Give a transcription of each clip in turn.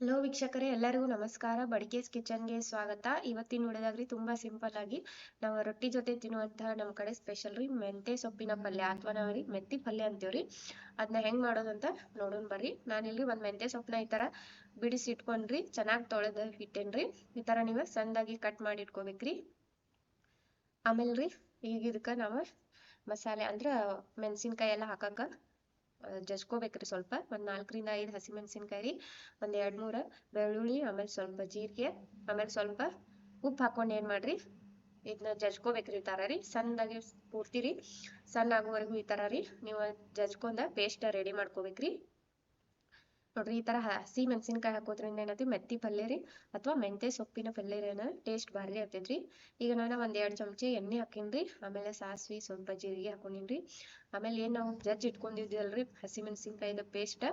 Hello ವೀಕ್ಷಕರೇ, ಎಲ್ಲರಿಗೂ ನಮಸ್ಕಾರ. ಬಡಿಕೇಸ್ ಕಿಚನ್ಗೆ ಸ್ವಾಗತ. ಇವತ್ತಿನ ವಿಡಿಯೋದಾಗ್ರಿ ತುಂಬಾ ಸಿಂಪಲ್ ಆಗಿ ನಾವು ರೊಟ್ಟಿ ಜೊತೆ ತಿನ್ನುವಂತಹ ನಮ್ಮ ಕಡೆ ಸ್ಪೆಷಲ್ ರೀ. ಮೆಂತೆ ಸೊಪ್ಪಿನ ಪಲ್ಯ ಅಥವಾ ನಾವ್ರಿ ಮೆತ್ತಿ ಪಲ್ಯ ಅಂತೀವ್ರಿ ಅದನ್ನ ಹೆಂಗ್ ಮಾಡೋದು ಅಂತ ನೋಡೋಣ ಬರ್ರಿ. ನಾನಿಲ್ಲಿ ಒಂದ್ ಮೆಂತೆ ಸೊಪ್ಪನ್ನ ಈ ತರ ಬಿಡಿಸಿ ಇಟ್ಕೊಂಡ್ರಿ ಚೆನ್ನಾಗಿ ತೊಳೆದ ಇಟ್ಟೇನ್ರಿ ಈ ತರ ನೀವು ಸಣ್ಣದಾಗಿ ಕಟ್ ಮಾಡಿ ಇಟ್ಕೋಬೇಕ್ರಿ ಆಮೇಲೆ ರೀ ಈಗ ಇದಕ್ಕ ನಾವು ಮಸಾಲೆ ಅಂದ್ರ ಮೆಣಸಿನ್ಕಾಯಿ ಎಲ್ಲ ಹಾಕಾಕ ಜಜ್ಕೋಬೇಕ್ರಿ ಸ್ವಲ್ಪ. ಒಂದ್ ನಾಲ್ಕರಿಂದ ಐದು ಹಸಿಮೆಣಸಿನ್ಕಾಯಿ, ಒಂದ್ ಎರಡ್ ಮೂರ ಬೆಳ್ಳುಳ್ಳಿ, ಆಮೇಲೆ ಸ್ವಲ್ಪ ಜೀರಿಗೆ, ಆಮೇಲೆ ಸ್ವಲ್ಪ ಉಪ್ಪು ಹಾಕೊಂಡ್ ಏನ್ ಮಾಡ್ರಿ? ಇದನ್ನ ಜಜ್ಕೋಬೇಕ್ರಿ ಈ ರೀ. ಸಣ್ಣದಾಗಿ ಪೂರ್ತಿ ಸಣ್ಣ ಆಗುವವರೆಗೂ ಈ ತರ ರೀ. ನೀವು ಜಜ್ಕೊಂಡ ಪೇಸ್ಟ್ ರೆಡಿ ಮಾಡ್ಕೋಬೇಕ್ರಿ. ನೋಡ್ರಿ ಈ ತರ ಹಸಿ ಮೆಣಸಿನಕಾಯಿ ಹಾಕೋದ್ರಿಂದ ಏನೈತಿ ಮೆತ್ತಿ ಪಲ್ಯ ರೀ ಅಥವಾ ಮೆಂತೆ ಸೊಪ್ಪಿನ ಪಲ್ಯ ಏನ ಟೇಸ್ಟ್ ಭಾರಿ ಆಗ್ತೈತ್ರಿ. ಈಗ ನಾನು ಒಂದ್ ಎರಡ್ ಚಮಚಿ ಎಣ್ಣೆ ಹಾಕಿನ್ರಿ ಆಮೇಲೆ ಸಾಸ್ವಿ, ಸ್ವಲ್ಪ ಜೀರಿಗೆ ಹಾಕೊಂಡಿನ್ರಿ ಆಮೇಲೆ ಏನ್ ನಾವು ಜಜ್ಜ್ ಇಟ್ಕೊಂಡಿದ್ವಲ್ರಿ ಹಸಿ ಮೆಣಸಿನ್ಕಾಯಿದ ಪೇಸ್ಟ್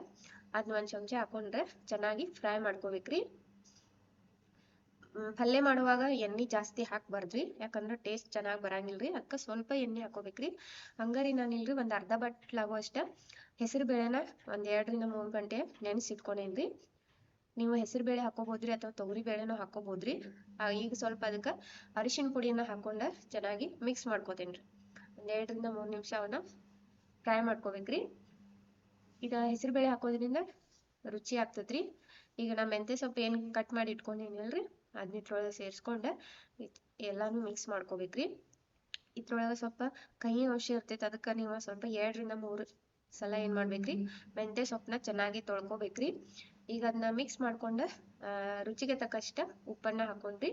ಅದನ್ನ ಒಂದ್ ಚಮಚ ಹಾಕೊಂಡ್ರೆ ಚೆನ್ನಾಗಿ ಫ್ರೈ ಮಾಡ್ಕೋಬೇಕ್ರಿ. ಪಲ್ಯ ಮಾಡುವಾಗ ಎಣ್ಣೆ ಜಾಸ್ತಿ ಹಾಕ್ಬಾರ್ದ್ರಿ. ಯಾಕಂದ್ರ ಟೇಸ್ಟ್ ಚೆನ್ನಾಗಿ ಬರಂಗಿಲ್ರಿ. ಅದಕ್ಕ ಸ್ವಲ್ಪ ಎಣ್ಣೆ ಹಾಕೋಬೇಕ್ರಿ. ಹಂಗಾರಿ ನಾನು ಇಲ್ರಿ ಒಂದ್ ಅರ್ಧ ಬಟ್ಲಾಗೋ ಅಷ್ಟ ಹೆಸರು ಬೇಳೆನ ಒಂದ್ ಎರಡರಿಂದ ಮೂರ್ ಗಂಟೆ ನೆನೆಸಿಟ್ಕೊಂಡೇನ್ರಿ ನೀವು ಹೆಸರು ಬೇಳೆ ಹಾಕೋಬಹುದ್ರಿ ಅಥವಾ ತೊಗರಿ ಬೇಳೆನೂ ಹಾಕೋಬಹುದ್ರಿ ಈಗ ಸ್ವಲ್ಪ ಅದಕ್ಕ ಅರಿಶಿನ ಪುಡಿಯನ್ನ ಹಾಕೊಂಡ ಚೆನ್ನಾಗಿ ಮಿಕ್ಸ್ ಮಾಡ್ಕೋತೇನ್ರಿ. ಒಂದ್ ಎರಡರಿಂದ ಮೂರ್ ನಿಮಿಷ ಅವನ್ನ ಫ್ರೈ ಮಾಡ್ಕೋಬೇಕ್ರಿ. ಈಗ ಹೆಸರು ಬೇಳೆ ಹಾಕೋದ್ರಿಂದ ರುಚಿ ಆಗ್ತದ್ರಿ. ಈಗ ನಾ ಮೆಂತೆ ಸೊಪ್ಪು ಏನ್ ಕಟ್ ಮಾಡಿ ಇಟ್ಕೊಂಡಿನಲ್ರಿ. ಅದನ್ನ ಇದ್ರೊಳಗೆ ಸೇರಿಸ್ಕೊಂಡ ಎಲ್ಲಾನು ಮಿಕ್ಸ್ ಮಾಡ್ಕೋಬೇಕ್ರಿ. ಇದ್ರೊಳಗ ಸ್ವಲ್ಪ ಕಹಿ ಅಂಶ ಇರ್ತೈತಿ, ಅದಕ್ಕ ನೀವು ಸ್ವಲ್ಪ ಎರಡರಿಂದ ಮೂರು ಸಲ ಏನ್ ಮಾಡ್ಬೇಕ್ರಿ ಮೆಂತೆ ಸೊಪ್ಪನ್ನ ಚೆನ್ನಾಗಿ ತೊಳ್ಕೊಬೇಕ್ರಿ. ಈಗ ಅದನ್ನ ಮಿಕ್ಸ್ ಮಾಡ್ಕೊಂಡ ರುಚಿಗೆ ತಕ್ಕಷ್ಟ ಉಪ್ಪನ್ನ ಹಾಕೊಂಡ್ರಿ.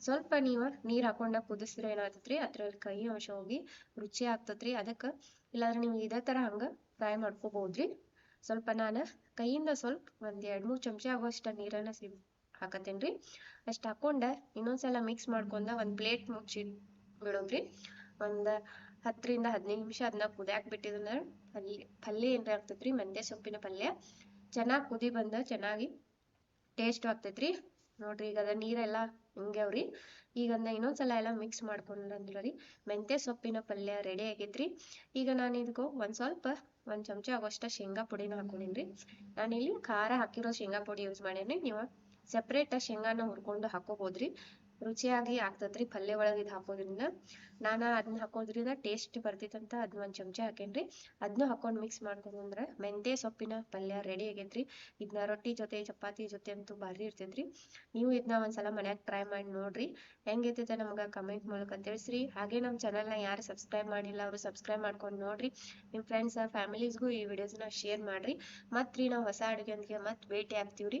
ಸ್ವಲ್ಪ ನೀವ ನೀರ್ ಹಾಕೊಂಡ ಕುದಿಸಿದ್ರೆ ಏನಾಗ್ತೈತ್ರಿ, ಅದ್ರಲ್ಲಿ ಕಹಿ ಅಂಶ ಹೋಗಿ ರುಚಿ ಆಗ್ತತ್ರಿ. ಅದಕ್ಕ ಇಲ್ಲಾಂದ್ರೆ ನೀವು ಇದೇ ತರ ಹಂಗ ಫ್ರೈ ಮಾಡ್ಕೋಬಹುದ್ರಿ ಸ್ವಲ್ಪ ನಾನ ಕೈಯಿಂದ ಸ್ವಲ್ಪ ಒಂದ್ ಎರಡ್ ಮೂರ್ ಚಮಚ ಆಗುವಷ್ಟ ನೀರನ್ನ ಹಾಕತೇನ್ರಿ ಅಷ್ಟ ಹಾಕೊಂಡ ಇನ್ನೊಂದ್ಸಲ ಮಿಕ್ಸ್ ಮಾಡ್ಕೊಂಡ ಒಂದ್ ಪ್ಲೇಟ್ ಮುಚ್ಚಿ ಬಿಡೋದ್ರಿ. ಒಂದ್ ಹತ್ತರಿಂದ ಹದಿನೈದು ನಿಮಿಷ ಅದನ್ನ ಕುದಿಯಾಕ್ ಬಿಟ್ಟಿದ್ರ ಪಲ್ಯ ಪಲ್ಯ ಏನ್ರ ಆಗ್ತೈತ್ರಿ? ಮೆಂತ್ಯ ಸೊಪ್ಪಿನ ಪಲ್ಯ. ಚೆನ್ನಾಗಿ ಕುದಿ ಬಂದ ಚೆನ್ನಾಗಿ ಟೇಸ್ಟ್ ಆಗ್ತೈತ್ರಿ. ನೋಡ್ರಿ ಈಗ ಅದ ನೀರೆಲ್ಲ ಹಿಂಗ್ಯಾವ್ರಿ ಈಗ ಅದನ್ನ ಇನ್ನೊಂದ್ಸಲ ಎಲ್ಲ ಮಿಕ್ಸ್ ಮಾಡ್ಕೊಂಡ್ರಿ ಮೆಂತ್ಯ ಸೊಪ್ಪಿನ ಪಲ್ಯ ರೆಡಿ ಆಗೈತ್ರಿ. ಈಗ ನಾನು ಇದಕ್ಕೂ ಒಂದ್ ಸ್ವಲ್ಪ, ಒಂದ್ ಚಮಚ ಆಗೋಷ್ಟ ಶೇಂಗಾ ಪುಡಿನ ಹಾಕೊಂಡಿನ್ರಿ. ನಾನಿಲ್ಲಿ ಖಾರ ಹಾಕಿರೋ ಶೇಂಗಾ ಪುಡಿ ಯೂಸ್ ಮಾಡೇನಿ ನೀವು ಸೆಪ್ರೇಟ್ ಶೇಂಗಾನ ಹುರ್ಕೊಂಡು ಹಾಕೋಬಹುದ್ರಿ ರುಚಿಯಾಗಿ ಆಗ್ತದ್ರಿ, ಪಲ್ಯ ಒಳಗ ಇದ್ ಹಾಕೋದ್ರಿಂದ. ನಾನ ಅದನ್ನ ಹಾಕೋದ್ರಿಂದ ಟೇಸ್ಟ್ ಬರ್ತೈತಂತ ಅದ್ನ ಒಂದ್ ಚಮಚ ಹಾಕೇನ್ರಿ. ಅದ್ನು ಹಾಕೊಂಡ್ ಮಿಕ್ಸ್ ಮಾಡ್ಕೊಂಡ್ರ ಮೆಂತೆ ಸೊಪ್ಪಿನ ಪಲ್ಯ ರೆಡಿ ಆಗೇತ್ರಿ. ಇದನ್ನ ರೊಟ್ಟಿ ಜೊತೆ, ಚಪಾತಿ ಜೊತೆ ಅಂತೂ ಭಾರಿ ಇರ್ತೈತ್ರಿ. ನೀವು ಇದನ್ನ ಒಂದ್ಸಲ ಮನ್ಯಾಗ ಟ್ರೈ ಮಾಡಿ ನೋಡ್ರಿ. ಹೆಂಗೈತೈತೆ ನಮ್ಗ ಕಮೆಂಟ್ ಮೂಲಕ ತಿಳಿಸ್ರಿ. ಹಾಗೆ ನಮ್ಮ ಚಾನಲ್ನ ಯಾರು ಸಬ್ಸ್ಕ್ರೈಬ್ ಮಾಡಿಲ್ಲ ಅವರು ಸಬ್ಸ್ಕ್ರೈಬ್ ಮಾಡ್ಕೊಂಡು ನೋಡ್ರಿ. ನಿಮ್ ಫ್ರೆಂಡ್ಸ್ ಫ್ಯಾಮಿಲೀಸ್ಗೂ ಈ ವಿಡಿಯೋಸ್ನ ಶೇರ್ ಮಾಡ್ರಿ. ಮತ್ರಿ ನಾವು ಹೊಸ ಅಡುಗೆಯೊಂದಿಗೆ ಮತ್ತೆ ಭೇಟಿ ಆಗ್ತೀವ್ರಿ.